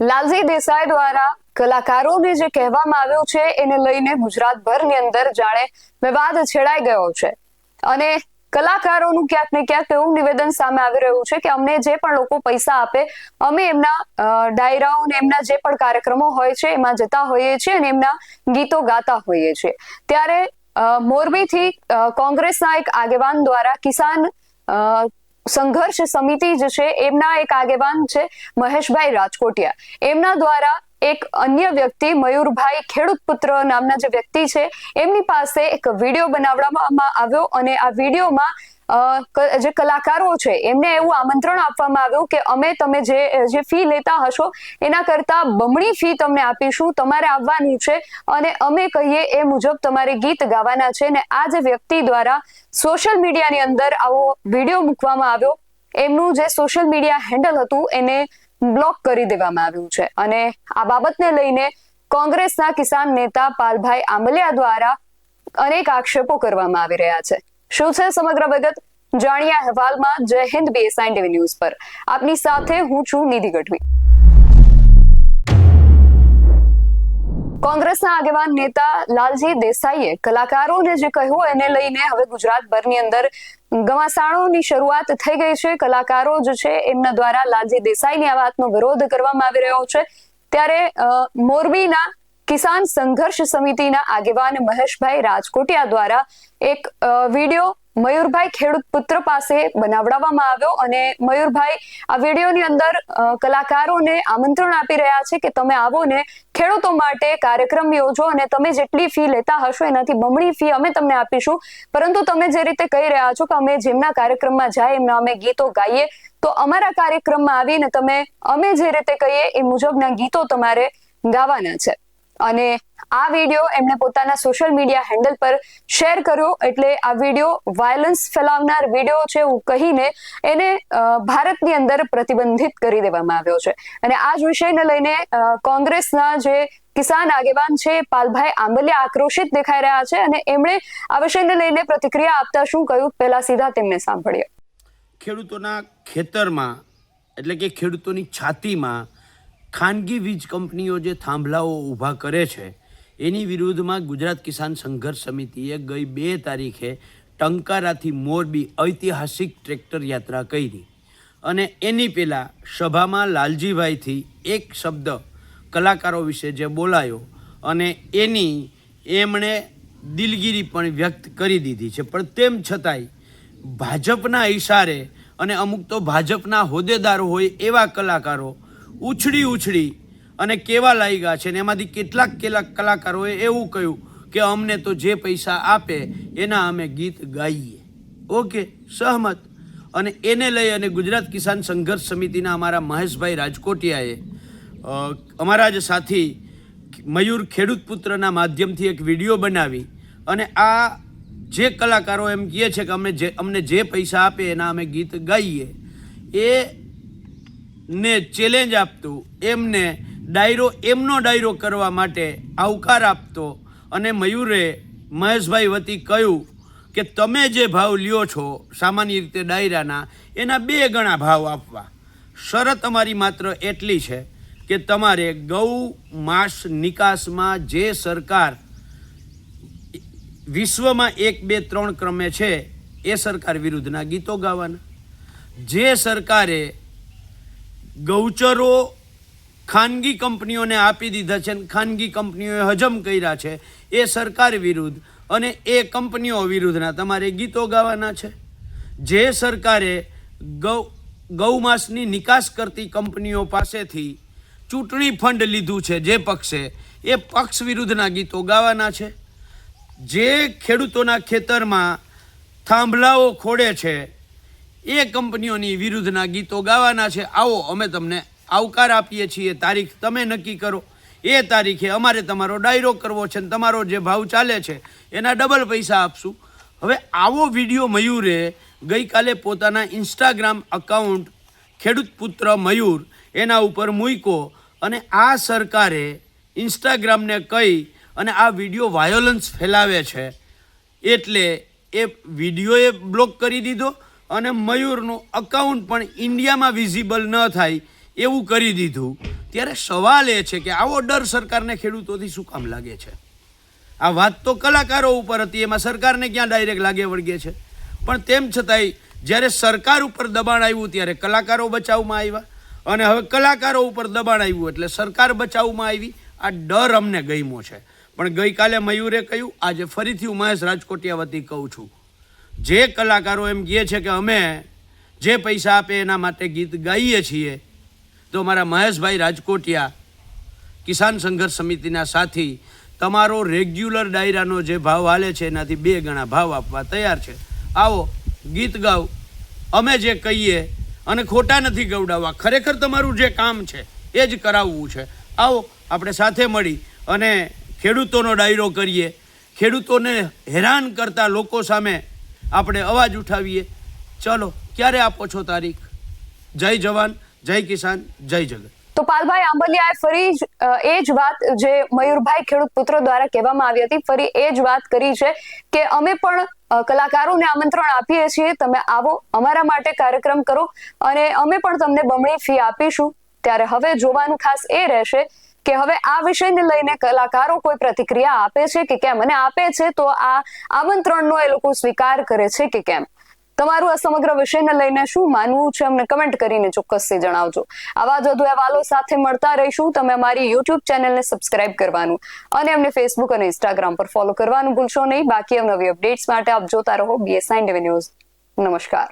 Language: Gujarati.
લાલજી દેસાઈ દ્વારા કલાકારોને જે કહેવામાં આવ્યું છે, એને લઈને ગુજરાતભરની અંદર જાણે વિવાદ છેડાઈ ગયો છે. અને કલાકારોનું ક્યાંક ને ક્યાંક એવું નિવેદન સામે આવી રહ્યું છે કે અમને જે પણ લોકો પૈસા આપે, અમે એમના ડાયરાઓ ને એમના જે પણ કાર્યક્રમો હોય છે, એમાં જતા હોઈએ છીએ અને એમના ગીતો ગાતા હોઈએ છીએ. ત્યારે મોરબીથી કોંગ્રેસના એક આગેવાન દ્વારા કિસાન સંઘર્ષ સમિતિ જે છે, એમના એક આગેવાન છે, મહેશભાઈ રાજકોટિયા. એમના દ્વારા એક અન્ય વ્યક્તિ, મયુરભાઈ ખેડૂત પુત્ર નામના જે વ્યક્તિ છે, એમની પાસે એક વીડિયો બનાવવામાં આવ્યો અને આ વિડીયોમાં જે કલાકારો છે, એમને એવું આમંત્રણ આપવામાં આવ્યું કે અમે તમે જે જે ફી લેતા હશો, એના કરતા બમણી ફી તમને આપીશું, તમારે આવવાનું છે અને અમે કહીએ એ મુજબ તમારે ગીત ગાવાના છે ને આ જે વ્યક્તિ દ્વારા સોશિયલ મીડિયાની અંદર આવો વીડિયો મૂકવામાં આવ્યો. એમનું જે સોશિયલ મીડિયા હેન્ડલ હતું, એને બ્લોક કરી દેવામાં આવ્યું છે. અને આ બાબતને લઈને કોંગ્રેસના કિસાન નેતા પાલભાઈ આંબલિયા દ્વારા અનેક આક્ષેપો કરવામાં આવી રહ્યા છે. શું છે સમગ્ર વિગત? જાણીએ અહેવાલમાં જય હિન્દ બીએસઆઈ ટીવી ન્યૂઝ પર. આપની સાથે હું છું નિધિ ગઢવી. કોંગ્રેસના આગેવાન નેતા લાલજી દેસાઈએ કલાકારોને જે કહ્યું એને લઈને હવે ગુજરાતભરની અંદર ઘમાસાણોની શરૂઆત થઈ ગઈ છે. કલાકારો જે છે એમના દ્વારા લાલજી દેસાઈની આ વાતનો વિરોધ કરવામાં આવી રહ્યો છે. ત્યારે મોરબીના કિસાન સંઘર્ષ સમિતિના આગેવાન મહેશભાઈ રાજકોટિયા દ્વારા એક વીડિયો મયુરભાઈ ખેડૂત પુત્ર પાસે બનાવડાવવામાં આવ્યો અને મયુરભાઈ, આ વિડીયોની અંદર કલાકારોને આમંત્રણ આપી રહ્યા છે કે તમે આવો ને ખેડૂતો માટે કાર્યક્રમ યોજો અને તમે જેટલી ફી લેતા હશો એનાથી બમણી ફી અમે તમને આપીશું. પરંતુ તમે જે રીતે કહી રહ્યા છો કે અમે જેમના કાર્યક્રમમાં જાય એમના અમે ગીતો ગાઈએ, તો અમારા કાર્યક્રમમાં આવીને તમે અમે જે રીતે કહીએ એ મુજબના ગીતો તમારે ગાવાના છે. અને આ વીડિયો એમણે પોતાના સોશિયલ મીડિયા હેન્ડલ પર શેર કર્યો. એટલે આ વીડિયો વાયલન્સ ફેલાવનાર વીડિયો છે એવું કહીને એને ભારતની અંદર પ્રતિબંધિત કરી દેવામાં આવ્યો છે. અને આ જ વિષયને લઈને કોંગ્રેસના જે કિસાન આગેવાન છે પાલભાઈ આંબલિયા આક્રોશિત દેખાઈ રહ્યા છે અને એમણે આ વિષયને લઈને પ્રતિક્રિયા આપતા શું કહ્યું પહેલા સીધા તેમને સાંભળીએ. ખેડૂતોના ખેતરમાં, એટલે કે ખેડૂતોની છાતીમાં ખાનગી વીજ કંપનીઓ જે થાંભલાઓ ઊભા કરે છે, એની વિરુદ્ધમાં ગુજરાત કિસાન સંઘર્ષ સમિતિએ ગઈ બે તારીખે ટંકારાથી મોરબી ઐતિહાસિક ટ્રેક્ટર યાત્રા કરી. અને એની પહેલાં સભામાં લાલજીભાઈથી એક શબ્દ કલાકારો વિશે જે બોલાયો અને એની એમણે દિલગીરી પણ વ્યક્ત કરી દીધી છે. પણ તેમ છતાંય ભાજપના ઈશારે અને અમુક તો ભાજપના હોદ્દેદારો હોય એવા કલાકારો ઉછળી ઉછળી અને કેવા લાગ્યા છે ને એમાંથી કેટલાક કેટલાક કલાકારોએ એવું કહ્યું કે અમને તો જે પૈસા આપે એના અમે ગીત ગાઈએ. ઓકે, સહમત. અને એને લઈ અને ગુજરાત કિસાન સંઘર્ષ સમિતિના અમારા મહેશભાઈ રાજકોટિયાએ અમારા જ સાથી મયુર ખેડૂત પુત્રના માધ્યમથી એક વીડિયો બનાવી અને આ જે કલાકારો એમ કહે છે કે અમે જે, અમને જે પૈસા આપે એના અમે ગીત ગાઈએ, એ ને ચેલેન્જ આપતું. એમને ડાયરો, એમનો ડાયરો કરવા માટે આવકાર આપતો. અને મયુરે મહેશભાઈ વતી કહ્યું કે તમે જે ભાવ લ્યો છો સામાન્ય રીતે ડાયરાના, એના બે ગણા ભાવ આપવા. શરત અમારી માત્ર એટલી છે કે તમારે ગૌ માસ નિકાસમાં જે સરકાર વિશ્વમાં એક, બે, ત્રણ ક્રમે છે, એ સરકાર વિરુદ્ધના ગીતો ગાવાના. જે સરકારે ગૌચરો ખાનગી કંપનીઓને આપી દીધા છે અને ખાનગી કંપનીઓએ હજમ કર્યા છે એ સરકાર વિરુદ્ધ અને એ કંપનીઓ વિરુદ્ધના તમારે ગીતો ગાવાના છે. જે સરકારે ગૌ ગૌમાંસની નિકાસ કરતી કંપનીઓ પાસેથી ચૂંટણી ફંડ લીધું છે જે પક્ષે એ પક્ષ વિરુદ્ધના ગીતો ગાવાના છે. જે ખેડૂતોના ખેતરમાં થાંભલાઓ ખોડે છે એ કંપનીઓની વિરુદ્ધના ગીતો ગાવાના છે. આવો, અમે તમને આવકાર આપીએ છીએ. તારીખ તમે નક્કી કરો. એ તારીખે અમારે તમારો ડાયરો કરવો છે ને તમારો જે ભાવ ચાલે છે, એના ડબલ પૈસા આપશું. હવે આવો વીડિયો મયુરે ગઈકાલે પોતાના ઇન્સ્ટાગ્રામ અકાઉન્ટ ખેડૂત પુત્ર મયુર એના ઉપર મૂક્યો અને આ સરકારે ઇન્સ્ટાગ્રામને કહી અને આ વીડિયો વાયોલન્સ ફેલાવે છે એટલે એ વિડીયોએ બ્લોક કરી દીધો. અને મયુરનું અકાઉન્ટ પણ ઇન્ડિયામાં વિઝિબલ ન થાય એવું કરી દીધું. ત્યારે સવાલ એ છે કે આવો ડર સરકારને ખેડૂતોથી શું કામ લાગે છે? આ વાત તો કલાકારો ઉપર હતી, એમાં સરકારને ક્યાં ડાયરેક્ટ લાગે વળગે છે? પણ તેમ છતાંય, જ્યારે સરકાર ઉપર દબાણ આવ્યું ત્યારે કલાકારો બચાવમાં આવ્યા. અને હવે કલાકારો ઉપર દબાણ આવ્યું એટલે સરકાર બચાવમાં આવી. આ ડર અમને ગમ્યો છે. પણ ગઈકાલે મયુરે કહ્યું, આજે ફરીથી હું મહેશ રાજકોટિયા વતી કહું છું. જે કલાકારો એમ કહે છે કે અમે જે પૈસા આપે એના માટે ગીત ગાઈએ છીએ, તો મારા મહેશભાઈ રાજકોટિયા કિસાન સંઘર્ષ સમિતિના સાથી, તમારો રેગ્યુલર ડાયરાનો જે ભાવ હાલે છે, એનાથી બે ગણા ભાવ આપવા તૈયાર છે. આવો, ગીત ગાઓ. અમે જે કહીએ અને ખોટા નથી ગવડાવવા, ખરેખર તમારું જે કામ છે, એ જ કરાવવું છે. આવો, આપણે સાથે મળી અને ખેડૂતોનો ડાયરો કરીએ. ખેડૂતોને હેરાન કરતા લોકો સામે આપણે અવાજ ઉઠાવીએ. ચલો, ક્યારે આપો છો તારીખ? જય જવાન, જય કિસાન, જય જગત. તો પાલભાઈ આંબલિયાએ ફરી એ જ વાત જે મયુરભાઈ ખેડૂત પુત્ર દ્વારા કહેવામાં આવી હતી, ફરી એ જ વાત કરી છે કે અમે પણ કલાકારોને આમંત્રણ આપીએ છીએ, તમે આવો, અમારા માટે કાર્યક્રમ કરો અને અમે પણ તમને બમણી ફી આપીશું. ત્યારે હવે જોવાનું ખાસ એ રહેશે કે હવે આ વિષયને લઈને કલાકારો કોઈ પ્રતિક્રિયા આપે છે કે કેમ? અને આપે છે તો આ આમંત્રણનો એ લોકો સ્વીકાર કરે છે કે કેમ? તમારું આ સમગ્ર વિષયને લઈને શું માનવું છે? અમને કમેન્ટ કરીને ચોક્કસથી જણાવજો. આવા જ વધુ અહેવાલો સાથે મળતા રહીશું. તમે અમારી યુટ્યુબ ચેનલને સબસ્ક્રાઇબ કરવાનું અને અમને ફેસબુક અને ઇન્સ્ટાગ્રામ પર ફોલો કરવાનું ભૂલશો નહીં. બાકી નવી અપડેટ્સ માટે આપ જોતા રહો બીએસઆઈ ન્યૂઝ નમસ્કાર.